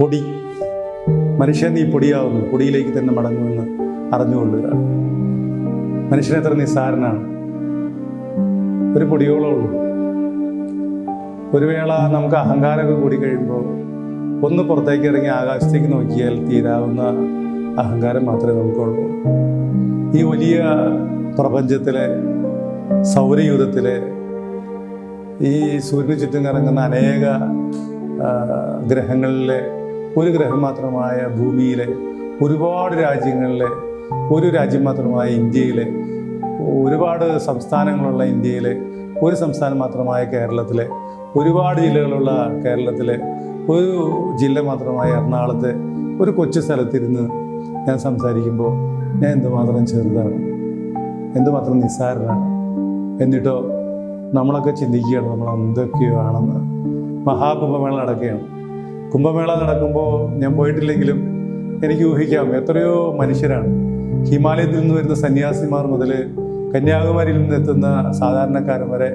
പൊടി. മനുഷ്യൻ നീ പൊടിയാവുന്നു. പൊടിയിലേക്ക് തന്നെ മടങ്ങുമെന്ന് അറിഞ്ഞുകൊള്ളുക മനുഷ്യൻ എത്ര നിസ്സാരനാണ്. ഒരു പൊടിയോളം ഉള്ളൂ. ഒരു വേള നമുക്ക് അഹങ്കാരമൊക്കെ കൂടി കഴിയുമ്പോൾ ഒന്ന് പുറത്തേക്ക് ഇറങ്ങി ആകാശത്തേക്ക് നോക്കിയാൽ തീരാവുന്ന അഹങ്കാരം മാത്രമേ നമുക്കുള്ളൂ. ഈ വലിയ പ്രപഞ്ചത്തിലെ സൗരയൂഥത്തിലെ ഈ സൂര്യന് ചുറ്റും കറങ്ങുന്ന അനേക ഗ്രഹങ്ങളിലെ ഒരു ഗ്രഹം മാത്രമായ ഭൂമിയിലെ ഒരുപാട് രാജ്യങ്ങളിലെ ഒരു രാജ്യം മാത്രമായ ഇന്ത്യയിലെ ഒരുപാട് സംസ്ഥാനങ്ങളുള്ള ഇന്ത്യയിലെ ഒരു സംസ്ഥാനം മാത്രമായ കേരളത്തിലെ ഒരുപാട് ജില്ലകളുള്ള കേരളത്തിലെ ഒരു ജില്ല മാത്രമായ എറണാകുളത്തെ ഒരു കൊച്ചു സ്ഥലത്തിരുന്ന് ഞാൻ സംസാരിക്കുമ്പോൾ ഞാൻ എന്തുമാത്രം ചെറുതാണ് എന്തുമാത്രം നിസ്സാരനാണ് എന്നിട്ടോ നമ്മളൊക്കെ ചിന്തിക്കുകയാണ് നമ്മൾ എന്തൊക്കെയോ ആണെന്ന്. മഹാകുംഭമേള നടക്കുകയാണ്. കുംഭമേള നടക്കുമ്പോൾ ഞാൻ പോയിട്ടില്ലെങ്കിലും എനിക്ക് ഊഹിക്കാം. എത്രയോ മനുഷ്യരാണ്. ഹിമാലയത്തിൽ നിന്ന് വരുന്ന സന്യാസിമാർ മുതൽ കന്യാകുമാരിയിൽ നിന്ന് എത്തുന്ന സാധാരണക്കാരൻ വരെ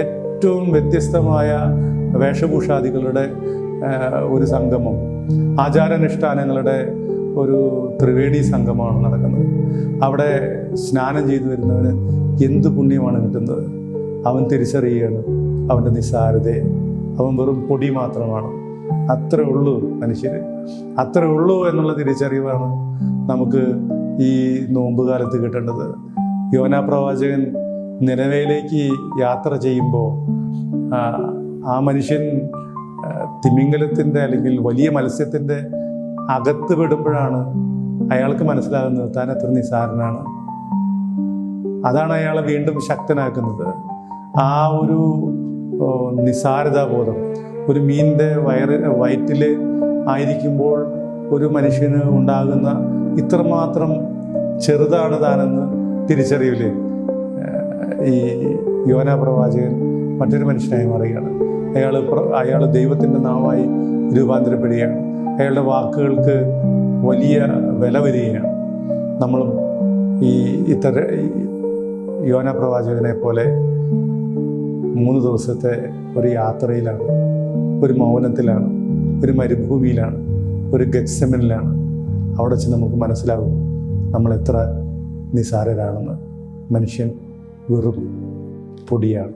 ഏറ്റവും വ്യത്യസ്തമായ വേഷഭൂഷാദികളുടെ ഒരു സംഗമം. ആചാരാനുഷ്ഠാനങ്ങളുടെ ഒരു ത്രിവേണി സംഗമമാണ് നടക്കുന്നത്. അവിടെ സ്നാനം ചെയ്തു വരുന്നവന് എന്ത് പുണ്യമാണ് കിട്ടുന്നത്? അവൻ തിരിച്ചറിയുകയാണ്. അവന്റെ നിസ്സാരതയെ. അവൻ വെറും പൊടി മാത്രമാണ്. അത്രേ ഉള്ളൂ മനുഷ്യർ അത്രേ ഉള്ളൂ എന്നുള്ള തിരിച്ചറിവാണ് നമുക്ക് ഈ നോമ്പ് കാലത്ത് കിട്ടേണ്ടത്. യോനാ പ്രവാചകൻ നിലവയിലേക്ക് യാത്ര ചെയ്യുമ്പോൾ ആ, മനുഷ്യൻ തിമിംഗലത്തിന്റെ അല്ലെങ്കിൽ വലിയ മത്സ്യത്തിന്റെ അകത്ത് പെടുമ്പോഴാണ് അയാൾക്ക് മനസ്സിലാകുന്നത് താൻ എത്ര നിസ്സാരനാണ്. അതാണ് അയാളെ വീണ്ടും ശക്തനാക്കുന്നത്. ആ ഒരു നിസ്സാരതാബോധം. ഒരു മീനിന്റെ വയറ് വയറ്റിൽ ആയിരിക്കുമ്പോൾ ഒരു മനുഷ്യന് ഉണ്ടാകുന്ന ഇത്രമാത്രം ചെറുതാണ് താനെന്ന് തിരിച്ചറിയില്ലേ ഈ യോന പ്രവാചകൻ മറ്റൊരു മനുഷ്യനായി മാറുകയാണ്. അയാൾ അയാൾ ദൈവത്തിന്റെ നാമായി രൂപാന്തരപ്പെടുകയാണ്. അയാളുടെ വാക്കുകൾക്ക് വലിയ വില വരികയാണ്. നമ്മളും ഈ ഇത്തര യോന പ്രവാചകനെ പോലെ മൂന്ന് ദിവസത്തെ ഒരു യാത്രയിലാണ് ഒരു മൗനത്തിലാണ് ഒരു മരുഭൂമിയിലാണ് ഒരു ഗത്സമനിലാണ് അവിടെ വെച്ച് നമുക്ക് മനസ്സിലാകും നമ്മൾ എത്ര നിസാരരാണെന്ന്. മനുഷ്യൻ വെറും പൊടിയാണ്.